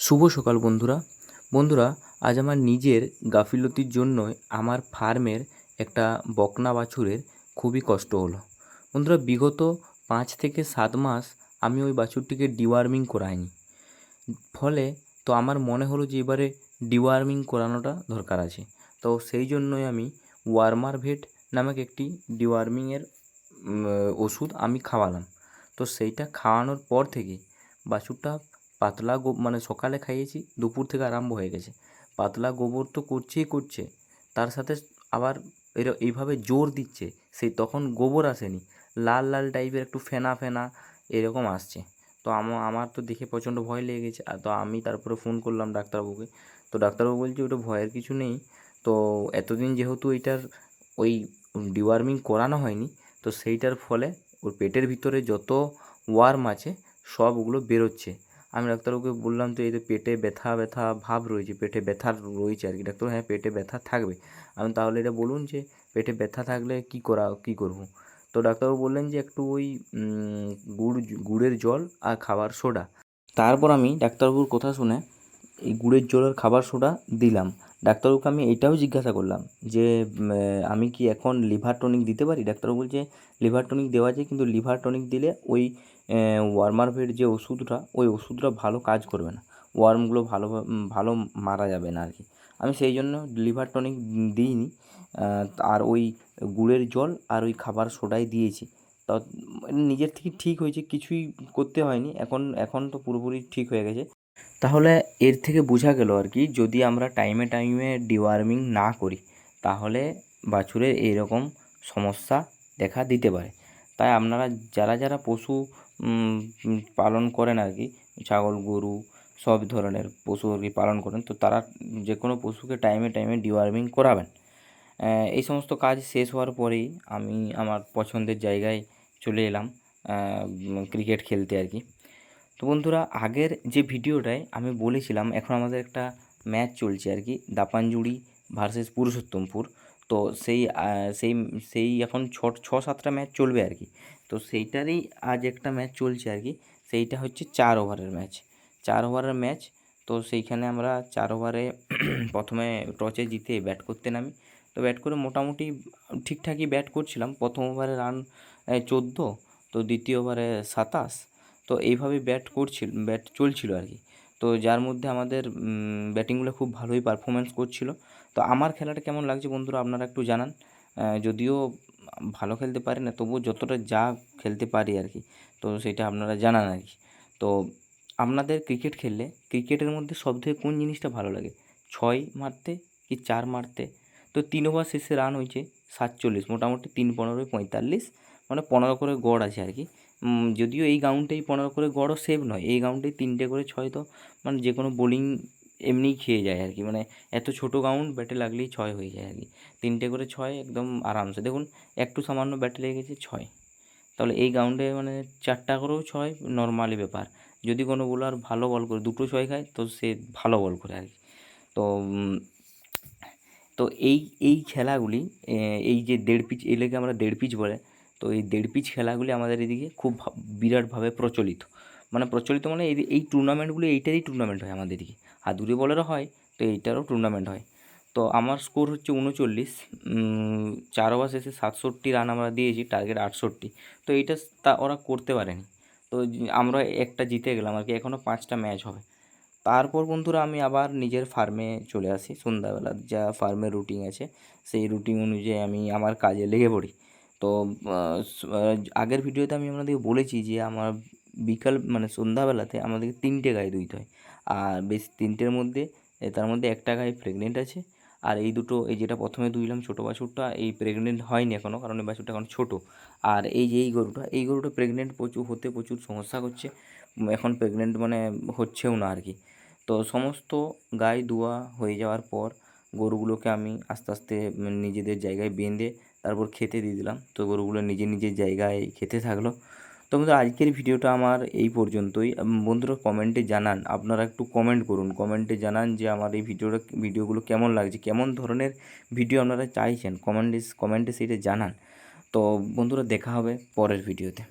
শুভ সকাল বন্ধুরা। বন্ধুরা, আজ আমার নিজের গাফিলতির জন্যই আমার ফার্মের একটা বকনা বাছুরের খুবই কষ্ট হলো। বন্ধুরা, বিগত পাঁচ থেকে সাত মাস আমি ওই বাছুরটিকে ডিওয়ার্মিং করাইনি। ফলে তো আমার মনে হলো যে এবারে ডিওয়ার্মিং করানোটা দরকার আছে। তো সেই জন্যই আমি ওয়ার্মার ভেট নামক একটি ডিওয়ার্মিংয়ের ওষুধ আমি খাওয়ালাম। তো সেইটা খাওয়ানোর পর থেকে বাছুরটা পাতলা গো মানে সকালে খাইয়েছি, দুপুর থেকে আরম্ভ হয়ে গেছে। পাতলা গোবর তো করছেই করছে, তার সাথে আবার এর, এইভাবে জোর দিচ্ছে, সেই তখন গোবর আসেনি। লাল লাল টাইপের একটু ফেনা ফেনা এরকম আসছে। তো আমার তো দেখে প্রচণ্ড ভয় লেগে গেছে, আর তো আমি তারপরে ফোন করলাম ডাক্তারবাবুকে। তো ডাক্তারবাবু বলছে, ওটা ভয়ের কিছু নেই। তো এতদিন যেহেতু এইটার ওই ডিওয়ার্মিং করানো হয়নি, তো সেইটার ফলে ওর পেটের ভিতরে যত ওয়ার্ম আছে সব ওগুলো বেরোচ্ছে। আমি ডাক্তারবাবুকে বললাম তো এই তো পেটে ব্যথা ব্যথা ভাব রয়েছে, পেটে ব্যথা রয়েছে আর কি। ডাক্তার হ্যাঁ পেটে ব্যথা থাকবে। আমি তাহলে এটা বলুন যে, পেটে ব্যথা থাকলে কী করা, কী করব? তো ডাক্তারবাবু বললেন যে, একটু ওই গুড়, গুড়ের জল আর খাবার সোডা। তারপর আমি ডাক্তারবাবুর কথা শুনে এই গুড়ের জল আর খাবার সোডা দিলাম। ডাক্তারবাবুকে আমি এটাও জিজ্ঞাসা করলাম যে আমি কি এখন লিভার টনিক দিতে পারি? ডাক্তারবাবু বলছে, লিভার টনিক দেওয়া যায় কিন্তু লিভার টনিক দিলে ওই ওয়ার্মারভেট যে ওষুধটা, ওই ওষুধটা ভালো কাজ করবে না। ওয়ার্মগুলো ভালো ভালো মারা যাবে না আর কি আমি সেই জন্য লিভার টনিক দিইনি আর ওই গুড়ের জল আর ওই খাবার সোডাই দিয়েছি। তা নিজের থেকে ঠিক হয়েছে, কিছুই করতে হয়নি। এখন এখন তো পুরোপুরি ঠিক হয়ে গেছে। তাহলে এর থেকে বোঝা গেল আর কি, যদি আমরা টাইমে টাইমে ডিওয়ার্মিং না করি, তাহলে বাছুরের এইরকম সমস্যা দেখা দিতে পারে। তাই আপনারা যারা যারা পশু পালন করেন আর কি, ছাগল, গরু, সব ধরনের পশু আর কি পালন করেন, তো তারা যে কোনো পশুকে টাইমে টাইমে ডিওয়ার্মিং করাবেন। এই সমস্ত কাজ শেষ হওয়ার পরেই আমি আমার পছন্দের জায়গায় চলে এলাম ক্রিকেট খেলতে আর কি। তো বন্ধুরা, আগের যে ভিডিওটায় আমি বলেছিলাম, এখন আমাদের একটা ম্যাচ চলছে আর কি, দাপানজুড়ি ভার্সেস পুরুষোত্তমপুর। তো সেই সেই সেই এখন ছ ছ, সাতটা ম্যাচ চলবে আর কি। তো সেইটারই আজ একটা ম্যাচ চলছে আর কি, সেইটা হচ্ছে চার ওভারের ম্যাচ। চার ওভারের ম্যাচ, তো সেইখানে আমরা চার ওভারে প্রথমে টচে জিতে ব্যাট করতে নামি। তো ব্যাট করে মোটামুটি ঠিকঠাকই ব্যাট করছিলাম। প্রথম ওভারে রান চোদ্দ, তো দ্বিতীয় ওভারে সাতাশ তো এইভাবে ব্যাট করছিল ব্যাট চলছিল আর কি। তো যার মধ্যে আমাদের ব্যাটিংগুলো খুব ভালোই পারফরমেন্স করছিল। তো আমার খেলাটা কেমন লাগছে বন্ধুরা আপনারা একটু জানান। যদিও ভালো খেলতে পারি না, তবুও যতটা যা খেলতে পারি আর কি। তো সেটা আপনারা জানান আর কি। তো আপনাদের ক্রিকেট খেললে ক্রিকেটের মধ্যে সবথেকে কোন জিনিসটা ভালো লাগে? ছয় মারতে কি চার মারতে? তো তিন ওভার শেষে রান হয়েছে সাতচল্লিশ, মোটামুটি তিন পনেরোই পঁয়তাল্লিশ মানে পনেরো করে গড় আছে আর কি। যদিও এই গ্রাউন্ডেই পনেরো করে গড়ও সেভ নয়, এই গ্রাউন্ডেই তিনটে করে ছয় তো মানে যে কোনো বোলিং এমনিই খেয়ে যায় আর কি মানে এত ছোটো গ্রাউন্ড ব্যাটে লাগলেই ছয় হয়ে যায় আর কি, তিনটে করে ছয় একদম আরামসে, দেখুন একটু সামান্য ব্যাটে লেগে গেছে ছয়, তাহলে এই গ্রাউন্ডে মানে চারটা করেও ছয় নর্মালি ব্যাপার, যদি কোনো বোলার ভালো বল করে, দুটো ছয় খায় তো সে ভালো বল করে আর কি, তো তো এই এই খেলাগুলি এই যে দেড় পিচ এলাকে আমরা দেড় পিচ বলে তো এই দেড় পিচ খেলাগুলি আমাদের এদিকে খুব বিরাটভাবে প্রচলিত। মানে প্রচলিত মানে এই এই টুর্নামেন্টগুলি এইটারই টুর্নামেন্ট হয় আমাদের এদিকে। আর দূরে বলেরও হয়, তো এইটারও টুর্নামেন্ট হয়। তো আমার স্কোর হচ্ছে উনচল্লিশ। চার ওভার শেষে সাতষট্টি রান আমরা দিয়েছি টার্গেট আটষট্টি। তো এইটা তা ওরা করতে পারেনি। তো আমরা একটা জিতে গেলাম আর কি, এখনও পাঁচটা ম্যাচ হবে। তারপর বন্ধুরা আমি আবার নিজের ফার্মে চলে আসি। সন্ধ্যাবেলা যা ফার্মের রুটিন আছে, সেই রুটিন অনুযায়ী আমি আমার কাজে লেগে পড়ি। তো আগের ভিডিওতে আমি আপনাদেরকে বলেছি যে আমার বিকাল মানে সন্ধ্যাবেলাতে আমাদেরকে তিনটে গায়ে দুইতে হয়। আর বেশ তিনটের মধ্যে তার মধ্যে একটা গায়ে প্রেগনেন্ট আছে। আর এই দুটো, এই যেটা প্রথমে দুইলাম ছোটো বাছুরটা, এই প্রেগনেন্ট হয়নি এখনও কারণ এই বাছুরটা এখন ছোটো। আর এই যে এই গরুটা এই গরুটা প্রেগনেন্ট প্রচুর, হতে প্রচুর সমস্যা করছে। এখন প্রেগনেন্ট মানে হচ্ছেও না আর কি। তো সমস্ত গায়ে ধোয়া হয়ে যাওয়ার পর গরুগুলোকে আমি আস্তে আস্তে নিজেদের জায়গায় বেঁধে তারপর খেতে দিয়ে দিলাম। তো গরুগুলো নিজে নিজের জায়গায় খেতে থাকল। তো বন্ধুরা আজকের ভিডিওটা আমার এই পর্যন্তই। বন্ধুরা কমেন্টে জানান, আপনারা একটু কমেন্ট করুন। কমেন্টে জানান যে আমার এই ভিডিওটা, ভিডিওগুলো কেমন লাগছে, কেমন ধরনের ভিডিও আপনারা চাইছেন? কমেন্টে কমেন্টে সেইটা জানান। তো বন্ধুরা, দেখা হবে পরের ভিডিওতে।